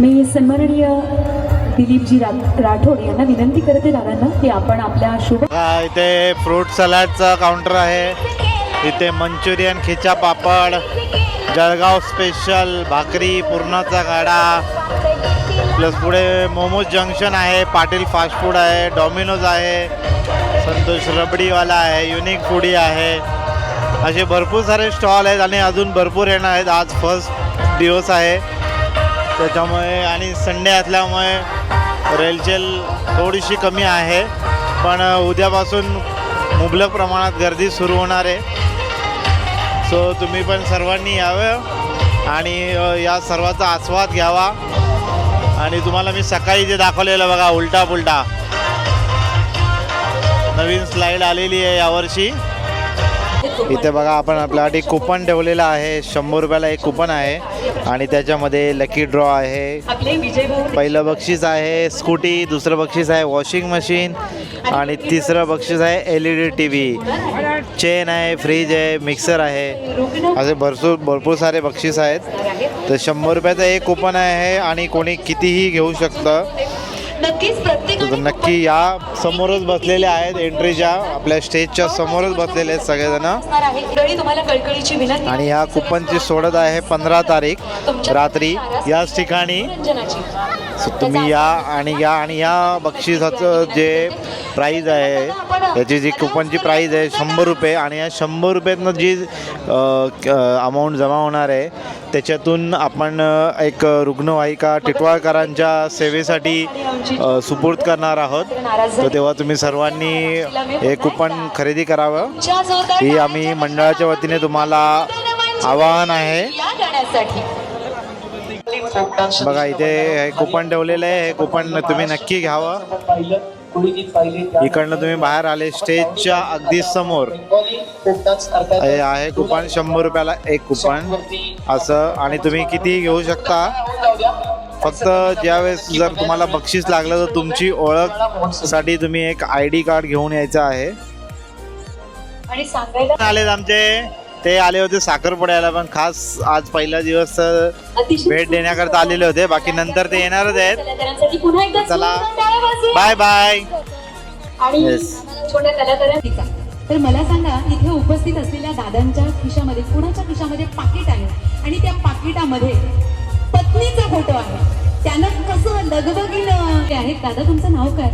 मी सन्माननीय दिलीपजी राठोड यांना विनंती करते दादांना की आपण आपल्या शुभ इथे फ्रूट सलाडचा काउंटर आहे. इथे मंचुरियन खिचा पापड जळगाव स्पेशल भाकरी पुरणाचा गाडा. प्लस पुढे मोमोज जंक्शन आहे पाटील फास्ट फूड आहे डॉमिनोज आहे संतोष रबडीवाला आहे युनिक फूडी आहे. असे भरपूर सारे स्टॉल आहेत आणि अजून भरपूर येणार आहेत. आज फर्स्ट दिवस आहे. त्याच्यामुळे आणि संडे असल्यामुळे रेलचेल थोडीशी कमी आहे. पण उद्यापासून मुबलक प्रमाणात गर्दी सुरू होणार आहे. सो तुम्ही पण सर्वांनी यावं आणि या सर्वाचा आस्वाद घ्यावा. आणि तुम्हाला मी सकाळी जे दाखवलेलं बघा उलटा पुलटा नवीन स्लाईड आलेली आहे यावर्षी. इथे बघा आपण आपल्यासाठी कुपन ठेवलेलं आहे. शंभर रुपयाला एक कुपन आहे. आणि त्याच्यामध्ये लकी ड्रॉ आहे. पहिलं बक्षीस आहे स्कूटी दुसरं बक्षीस आहे वॉशिंग मशीन आणि तिसरं बक्षीस आहे L E D T V chain आहे फ्रीज आहे मिक्सर आहे. असे भरपूर भरपूर सारे बक्षीस आहेत. तर शंभर रुपयाचं एक कुपन आहे आणि कोणी कितीही घेऊ शकतं. नक्कीच प्रत्येक तर नक्की या समोरच बसलेले आहेत एंट्रीच्या आपल्या स्टेजच्या समोरच बसलेले आहेत सगळेजण. आणि ह्या कुपनची सोडत आहे पंधरा तारीख रात्री याच ठिकाणी. सो तुम्ही या आणि या आणि या बक्षिसाचं जे प्राईज आहे त्याची जी कुपनची प्राईज आहे शंभर रुपये आणि या शंभर रुपयातनं जी अमाऊंट जमा होणार आहे त्याच्यातून आपण एक रुग्णवाहिका टिटवाळकरांच्या सेवेसाठी सुपूर्द करणार आहोत. तर तेव्हा तुम्ही सर्वांनी हे कुपन खरेदी करावं. ही आम्ही मंडळाच्या वतीने तुम्हाला आवाहन आहे. या गाण्यासाठी बघा इथे हे कुपन ठेवलेलं आहे. हे कुपन तुम्ही नक्की घ्यावं. इकडनं तुम्ही बाहेर आले स्टेजच्या अगदी समोर. हे आहे कुपन शंभर रुपयाला एक कुपन. असं आणि तुम्ही किती घेऊ शकता? फक्त ज्यावेळेस जर तुम्हाला बक्षीस लागलं तर तुमची ओळखसाठी तुम्ही एक आय डी कार्ड घेऊन यायचं आहे. आणि सांगायला आलेत आमचे. ते आले होते साखरपुड्याला पण खास आज पहिला दिवस भेट देण्याकरता आलेले होते. बाकी नंतर ते येणारच आहेत. कलाकारांसाठी पुन्हा एकदा चला. Bye bye. तर मला सांगा इथे उपस्थित असलेल्या दादांच्या खिशामध्ये कुणाच्या खिशामध्ये पाकिट आहे? आणि त्या पाकिटामध्ये पत्नीचा फोटो आहे. त्यानं कसं लगबगीनं ते आहेत? दादा तुमचं नाव काय?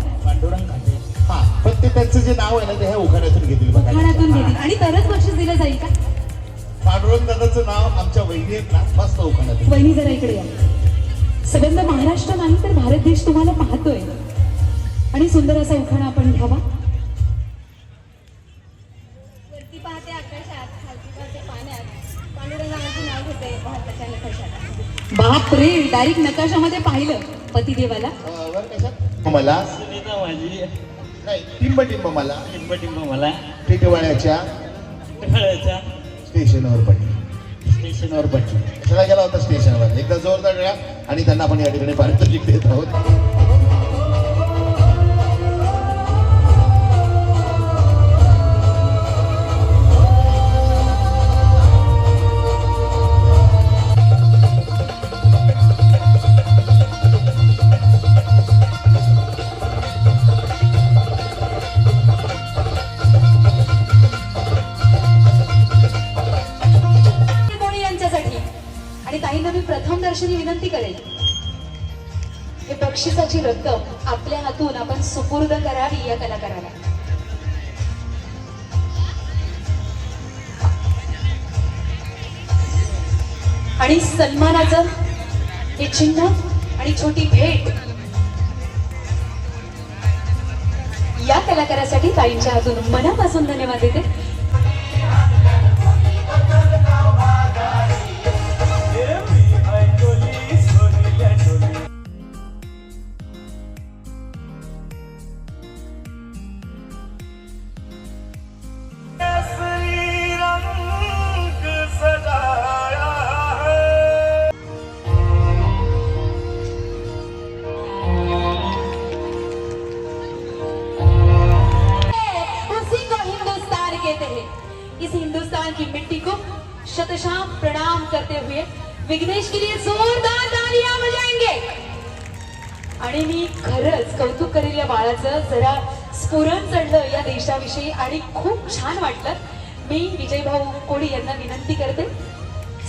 हा पण ते त्यांचं जे नाव आहे ना ते ह्या उखाण्यातून घेतील बघा. उखाण्यातून घेतील. आणि तरच बक्षीस दिलं जाईल का? पांडुरंग दादाचं नाव आमच्या वहिनी जरा इकडे या. संबंध महाराष्ट्र नाही तर भारत देश तुम्हाला पाहतोय. आणि सुंदर असा उखाणा आपण घ्यावा. वरती पाहते आकाशात खालती पाहते पाण्यात. पांडुरंगाचं नाव घेते भारताच्या नकाशात. बाप रे डायरेक्ट नकाशामध्ये पाहिलं पतिदेवाला. अं, वर कशात? मला. नाही टिंब टिंब मला. टिंब मला. टिटवाळ्याच्या कळायचा स्टेशनवर पडली. स्टेशनवर पडली. कशाला गेला होता स्टेशनवर. एकदा जोरदार आणि त्यांना आपण या ठिकाणी पारितोषिक देत आहोत. मी विनंती करेल. हे बक्षिसाची रक्कम आपल्या हातून आपण सुपूर्द करावी या कलाकाराला. आणि सन्मानाचं हे चिन्ह आणि छोटी भेट या कलाकारासाठी ताईंच्या हातून मनापासून धन्यवाद देते. करते हुए विघ्नेश के लिए जोरदार तालियां बजाएंगे आणि मी खरंच कौतुक करेल या बाळाचं. जरा स्फुरण चढलं या देशाविषयी आणि खूप छान वाटलं. मी विजय भाऊ कोळी यांना विनंती करते.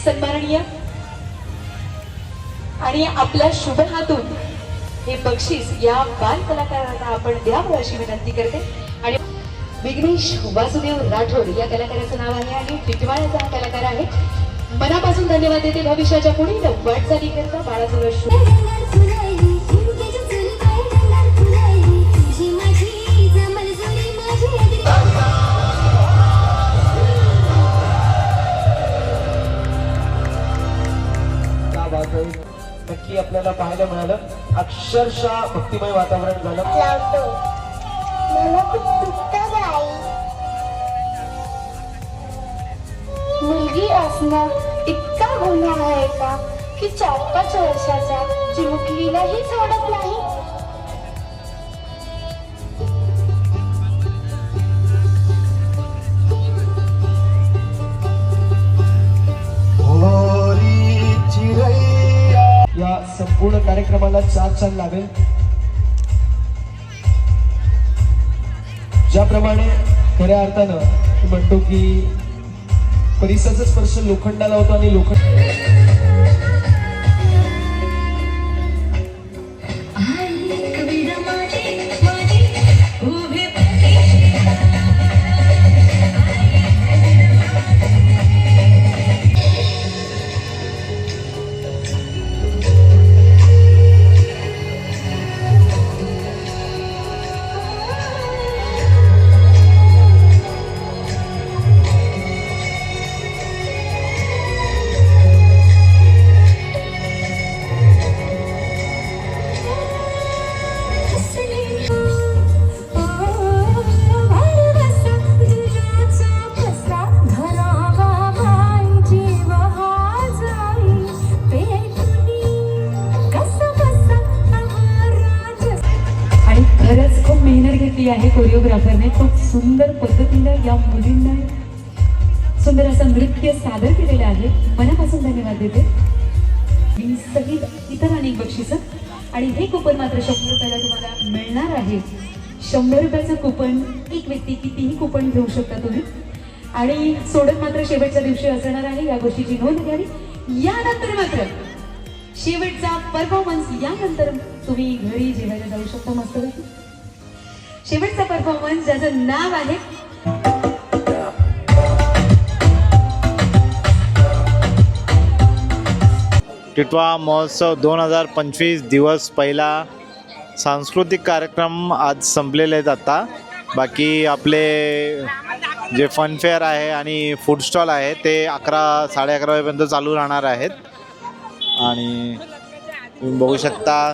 सन्माननीय. आणि आपल्या शुभ हातून हे बक्षीस या बाल कलाकारांना आपण द्यावं अशी विनंती करते. आणि विघ्नेश वासुदेव राठोड या कलाकाराचं नाव आहे आणि टिटवाळ्याचा हा कलाकार आहे. मनापासून धन्यवाद देते. भविष्याच्या बाळाचं शुभ त्या बाजू नक्की आपल्याला पाहायला मिळालं. अक्षरशः भक्तिमय वातावरण झालं. मुलगी असणं इतका गुन्हा आहे का की चार पाच वर्षाचा चिमुकलीलाही सोडत नाही? या संपूर्ण कार्यक्रमाला चार चांद लागेल ज्याप्रमाणे खऱ्या अर्थानं मी म्हणतो की परिसरचा स्पर्श लोखंडाला होतो आणि लोखंड आहे कोरिओग्राफरने खूप सुंदर पद्धतीनं या मुलींना सुंदर असं नृत्य सादर केलेलं आहे. मनापासून धन्यवाद देते. मी सहित इतर अनेक बक्षिसं. आणि हे कुपन मात्र शंभर रुपयाला तुम्हाला मिळणार आहे. शंभर रुपयाचं कुपन एक व्यक्ती कितीही कुपन घेऊ शकता तुम्ही. आणि सोडत मात्र शेवटच्या दिवशी असणार आहे या गोष्टीची नोंद घ्यावी. यानंतर मात्र शेवटचा परफॉर्मन्स यानंतर तुम्ही घरी जेवायला जाऊ शकता मस्त शेवटचा परफॉर्मन्स ज्याचं नाव आहे. टिटवा महोत्सव दोन हजार पंचवीस दिवस पहिला सांस्कृतिक कार्यक्रम आज संपलेले आहेत आता. बाकी आपले जे फनफेअर आहे आणि फूड स्टॉल आहे ते अकरा साडे अकरा वाजेपर्यंत चालू राहणार आहेत. आणि तुम्ही बघू शकता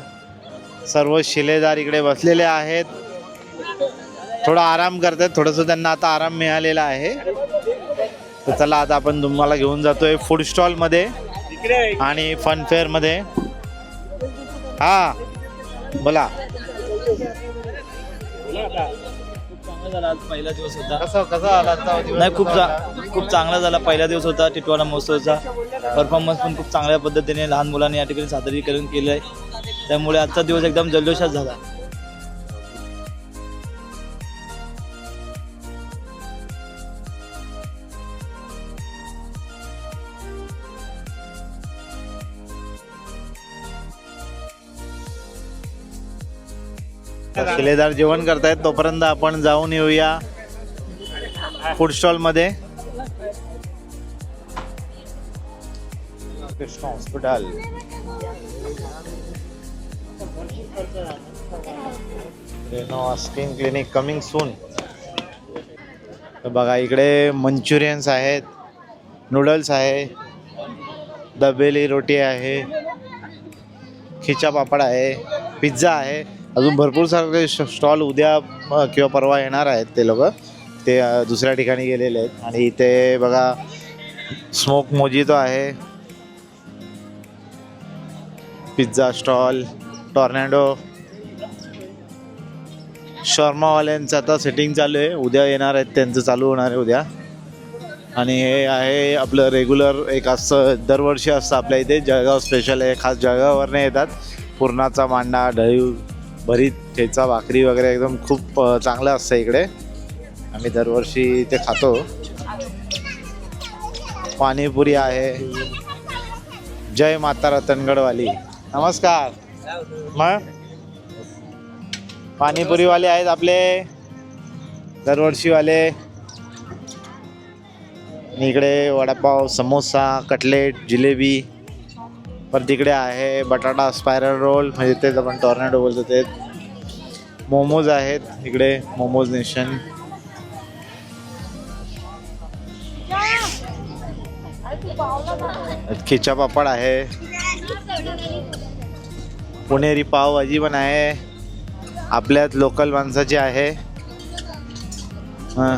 सर्व शिलेदार इकडे बसलेले आहेत. थोडा आराम करतात. थोडंसं त्यांना आता आराम मिळालेला आहे. तर चला आता आपण तुम्हाला घेऊन जातोय फूड स्टॉलमध्ये आणि फनफेअरमध्ये. हा बोला. चांगला झाला आज पहिला दिवस होता. कसं कसं आला आजचा दिवस? नाही खूप चा- खूप चांगला झाला. पहिला दिवस होता टिटवाळा महोत्सवचा. परफॉर्मन्स पण खूप चांगल्या पद्धतीने लहान मुलांनी या ठिकाणी सादरीकरण केलं आहे त्यामुळे आजचा दिवस एकदम जल्लोषात झाला. शिलेदार जेवण करतायत. तोपर्यंत आपण जाऊन येऊया food स्टॉलमध्ये. Krishna hospital. Skin clinic coming soon बघा इकडे मंचुरियन्स आहेत नूडल्स आहे दबेली रोटी आहे खिचा पापड आहे पिझ्झा आहे. अजून भरपूर सारे स्टॉल उद्या किंवा परवा येणार आहेत ते लोक. ते दुसऱ्या ठिकाणी गेलेले आहेत. आणि इथे बघा स्मोक मोजितो आहे. Pizza stall tornado. शर्मावाल्यांचं आता सेटिंग चालू आहे. उद्या येणार आहेत त्यांचं चालू होणार आहे उद्या. आणि हे आहे आपलं रेग्युलर एक असं दरवर्षी असतं आपल्या इथे. जळगाव स्पेशल आहे खास जळगाववरनं येतात. पुरणाचा मांडा ढळी भरीत ठेचा भाकरी वगैरे एकदम खूप चांगलं असतं इकडे. आम्ही दरवर्षी ते खातो. पाणीपुरी आहे. जय माता रतनगडवाली नमस्कार. मग? पाणीपुरीवाले आहेत आपले. दरवर्षीवाले. इकडे वडापाव समोसा कटलेट जिलेबी. पण तिकडे आहे बटाटा स्पायरल रोल म्हणजे तेच आपण टॉर्नेडो बोलतो ते मोमोज आहेत. इकडे मोमोज नेशन खिचा पापड आहे. पुणेरी पावभाजी पण आहे. आपल्यात लोकल माणसाची आहे. हां.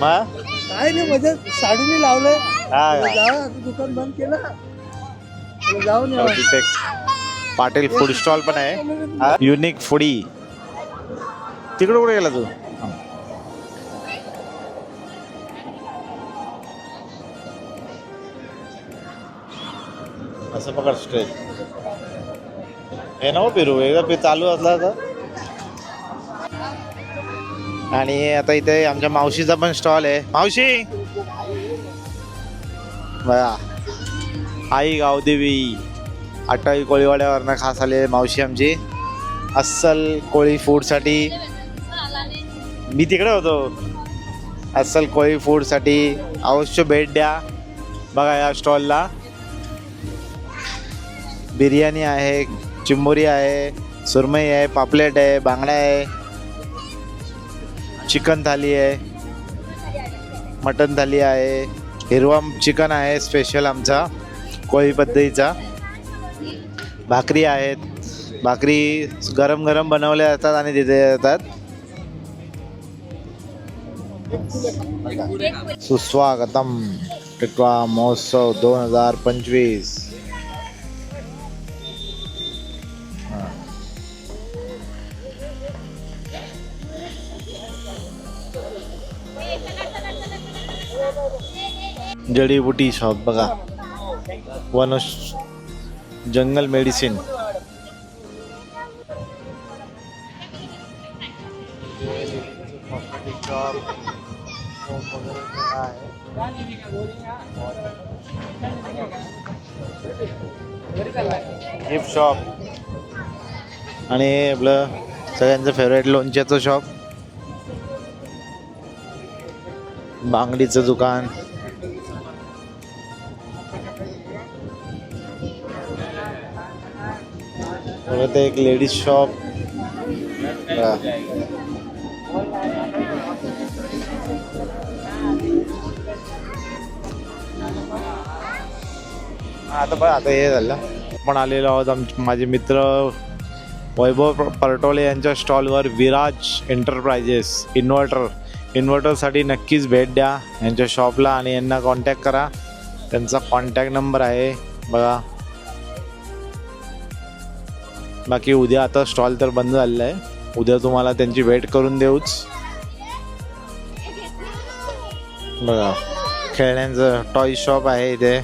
मग काय नाही म्हणजे साडीने लावलंय. हा का? जाऊ आता दुकान बंद केलं. आता जाऊन हो, तिथे पाटील फूड स्टॉल पण आहे. Unique foodie. तिकडे कुठे गेला तू? असं पकड स्ट्रेट हे नको फिरू. एकदा पे चालू असला तर. आणि आता इथे आमच्या मावशीचा पण स्टॉल आहे. मावशी! बया आई गावदेवी. अटाई कोळीवाड्यावरनं खास आले मावशी आमची. अस्सल कोळी फूडसाठी मी तिकडे होतो. अस्सल कोळी फूडसाठी अवश्य भेट द्या. बघा या स्टॉलला बिर्याणी आहे चिंबोरी आहे सुरमई आहे पापलेट आहे बांगडा आहे. चिकन थाली आहे मटन थाली आहे हिरवा चिकन आहे स्पेशल आमचा कोळी पद्धतीचा. भाकरी आहेत भाकरी गरम गरम बनवल्या जातात आणि तिथे येतात. सुस्वागतम टिटवा महोत्सव दोन हजार पंचवीस. जडीबुटी शॉप बघा. वन जंगल मेडिसिन गिफ्ट शॉप आणि आपलं सगळ्यांचं फेवरेट लोणच्याचं शॉप बांगडीचं दुकान. परत एक लेडीज शॉप। आता पण आता हे झालं. आपण आलेलो आहोत आम माझे मित्र वैभव प- परटोले यांच्या स्टॉलवर विराज एंटरप्राइजेस इन्व्हर्टर इन्व्हर्टरसाठी नक्कीच भेट द्या. यांच्या शॉपला आणि यांना कॉन्टॅक्ट करा. त्यांचा कॉन्टॅक्ट नंबर आहे. बघा. बाकी उद्या आता स्टॉल तर बंद झालेला आहे. उद्या तुम्हाला त्यांची वेट करून देऊच. बघा खेळण्यांचं टॉय शॉप आहे इथे.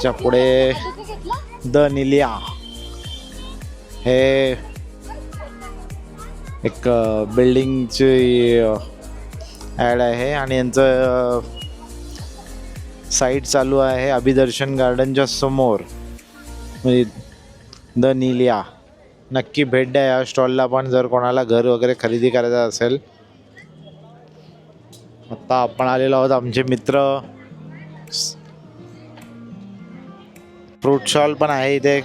च्या पुढे द निलिया हे एक बिल्डिंगची ॲड आहे आणि यांचं साईट चालू आहे अभिदर्शन गार्डनच्या समोर. म्हणजे द निलिया. नक्की भेट द्या या स्टॉलला पण जर कोणाला घर वगैरे खरेदी करायचं असेल. आता आपण आलेलो आहोत आमचे मित्र. फ्रूट स्टॉल पण आहे इथे.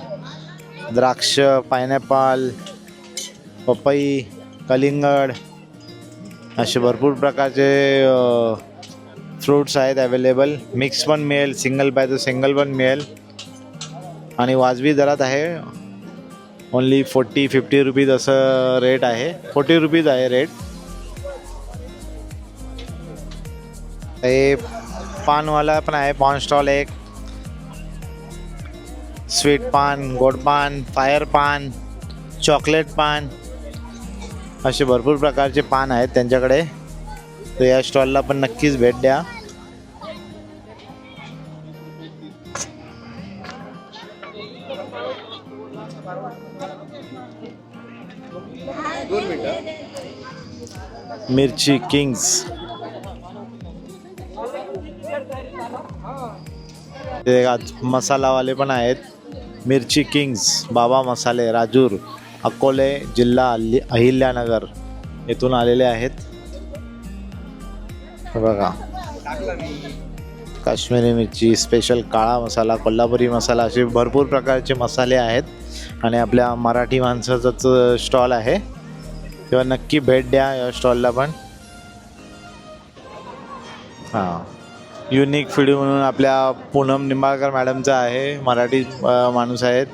द्राक्ष पायनॅपल पपई कलिंगड. असे भरपूर प्रकारचे फ्रूट्स आहेत अवेलेबल. मिक्स पण मिळेल सिंगल पाहिजे सिंगल पण मिळेल. आणि वाजवी दरात आहे. ओन्ली फोर्टी फिफ्टी रुपीज असं रेट आहे. फोर्टी रुपीज आहे रेट हे पानवाला पण आहे. पान स्टॉल एक. स्वीट पान गोड पान फायर पान चॉकलेट पान असे भरपूर प्रकारचे पान आहेत त्यांच्याकडे. तर या स्टॉलला पण नक्कीच भेट द्या. मिरची किंग्स. ते आज मसालावाले पण आहेत. मिरची किंग्स बाबा मसाले राजूर अकोले जिल्हा अहिल्यानगर येथून आलेले आहेत. बघा. काश्मीरी मिरची स्पेशल काळा मसाला कोल्हापुरी मसाला असे भरपूर प्रकारचे मसाले आहेत. आणि आपल्या मराठी माणसाचाच स्टॉल आहे. तेव्हा नक्की भेट द्या या स्टॉलला पण. हां. युनिक फीड म्हणून आपल्या पूनम निंबाळकर मॅडमचा आहे मराठी माणूस आहेत.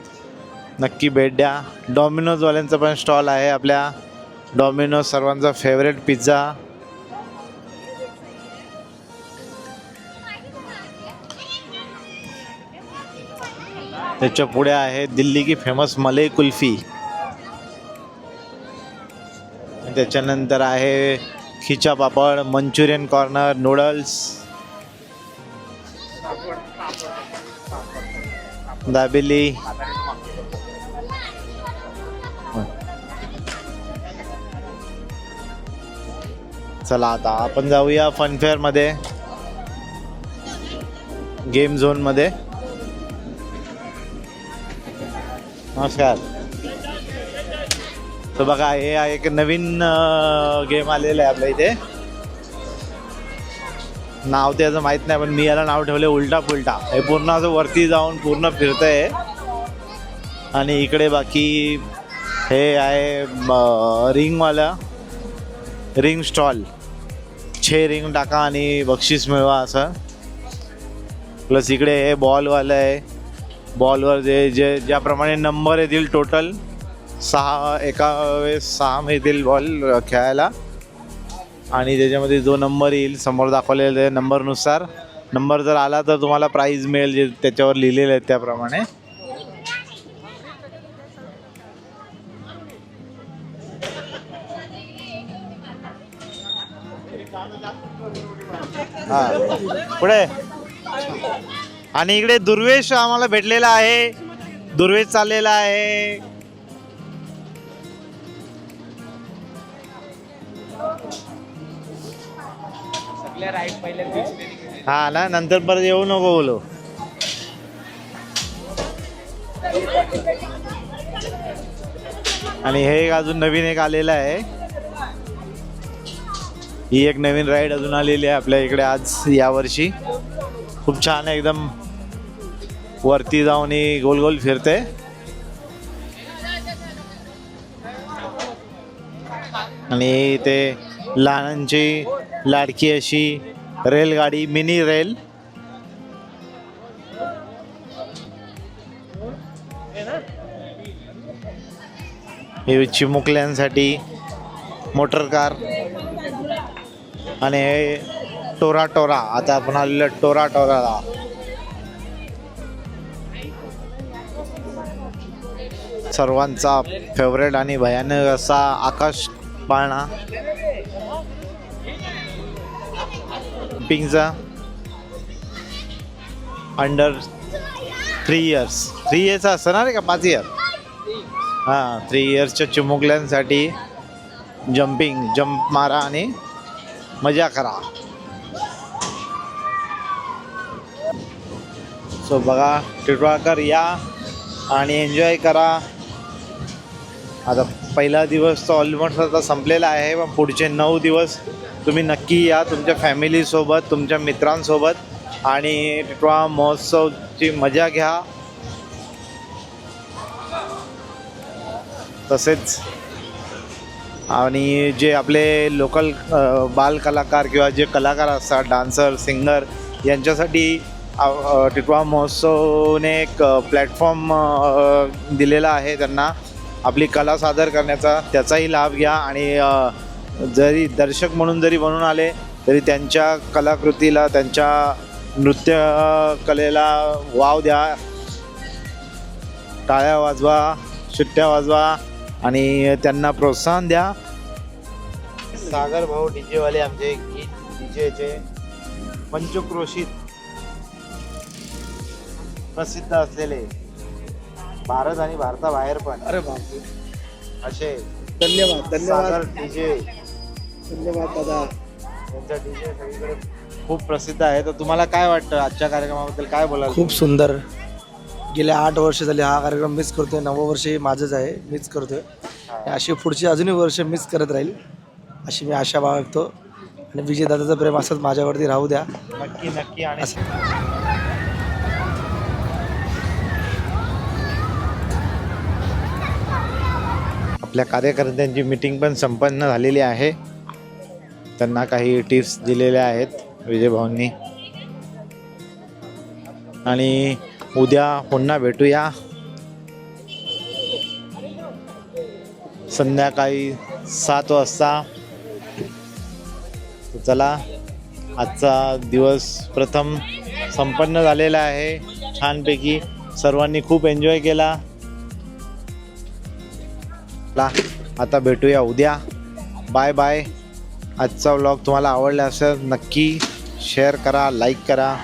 नक्की भेट द्या. डॉमिनोजवाल्यांचा पण स्टॉल आहे आपल्या. डॉमिनोज सर्वांचा फेवरेट पिझ्झा त्याच्या पुढे आहे दिल्ली की फेमस मलई कुल्फी. त्याच्यानंतर आहे खिचा papad Manchurian corner noodles. Dabeli. चला आता आपण जाऊया फनफेअरमध्ये. गेम झोन नमस्कार. तर बघा हे आहे एक नवीन गेम आलेलं आहे आपल्या इथे. नाव त्याचं माहीत नाही पण मी याला नाव ठेवले उलटा पुलटा. हे पूर्ण असं वरती जाऊन पूर्ण फिरतंय. आणि इकडे बाकी हे आहे रिंगवाला रिंग स्टॉल. छे रिंग टाका आणि बक्षीस मिळवा असं. प्लस इकडे हे बॉलवालं आहे. बॉलवर जे जे ज्याप्रमाणे नंबर येतील टोटल सहा एका वेळेस सहा मिळतील बॉल खेळायला. आणि त्याच्यामध्ये जो नंबर येईल समोर दाखवलेला त्या नंबरनुसार. नंबर जर आला तर तुम्हाला प्राईज मिळेल जे त्याच्यावर लिहिलेलं आहे त्याप्रमाणे. हा. पुढे. आणि इकडे दुर्वेश आम्हाला भेटलेला आहे. दुर्वेश चाललेला आहे. हा ना नंतर परत येऊ नको बोलो. आणि हे एक अजून नवीन एक आलेलं आहे. ही एक नवीन राईड अजून आलेली आहे आपल्या इकडे आज यावर्षी. खूप छान आहे एकदम वरती जाऊन ही गोल गोल फिरते. आणि ते लहानांची लाडकी अशी रेलगाडी मिनी रेल. हे चिमुकल्यांसाठी मोटर कार. आणि हे टोरा टोरा. आता आपण आलेलं टोरा टोराला. सर्वांचा फेवरेट आणि भयानक असा आकाश पाळणा. पिंगचा अंडर थ्री इयर्स थ्री इयर्सचा असणार आहे का पाच इयर हां थ्री इयर्सच्या चिमुकल्यांसाठी जम्पिंग जम्प मारा आणि मजा करा. सो बघा टिटवाळकर या आणि एन्जॉय करा. आता पहिला दिवस तर ऑलमोस्ट आता संपलेला आहे पण पुढचे नऊ दिवस तुम्ही नक्की या तुमच्या फॅमिलीसोबत तुमच्या मित्रांसोबत आणि टिटवा महोत्सवची मजा घ्या. तसेच आणि जे आपले लोकल बाल कलाकार किंवा जे कलाकार असतात डान्सर सिंगर यांच्यासाठी टिटवा महोत्सवने एक प्लॅटफॉर्म दिलेला आहे त्यांना. आपली कला सादर करण्याचा त्याचाही लाभ घ्या आणि जरी दर्शक म्हणून जरी बनून आले तरी त्यांच्या कलाकृतीला त्यांच्या नृत्य कलेला वाव द्या. टाळ्या वाजवा सुट्ट्या वाजवा आणि त्यांना प्रोत्साहन द्या. सागर भाऊ डीजेवाले आमचे गीत डीजेचे. पंचक्रोशीत प्रसिद्ध असलेले भारत आणि भारताबाहेर पण अरे बापरे. असे धन्यवाद धन्यवाद. सागर डीजे. धन्यवाद दादा. त्यांचा डीजे सगळीकडे खूप प्रसिद्ध आहे. तर तुम्हाला काय वाटतं आजच्या कार्यक्रमाबद्दल? काय बोलाल? खूप सुंदर. गेल्या आठ वर्ष झाले हा कार्यक्रम मिस करतोय. नवं वर्ष हे माझंच आहे मिस करतोय. अशी पुढची अजूनही वर्ष मिस करत राहील अशी मी आशा बाळगतो. आणि विजय दादाचं प्रेम असंच माझ्यावरती राहू द्या. नक्की नक्की. आणि आपल्या कार्यकर्त्यांची मीटिंग पण संपन्न झालेली आहे. त्यांना काही टिप्स दिलेल्या आहेत विजयभाऊंनी. आणि उद्या पुन्हा भेटूया. संध्याकाळी सात वाजता. चला आजचा दिवस प्रथम संपन्न झालेला आहे. छानपैकी सर्वांनी खूप एन्जॉय केला. ला. आता भेटूया उद्या. बाय बाय आजचा व्लॉग तुम्हाला आवडला असेल नक्की शेअर करा लाईक करा.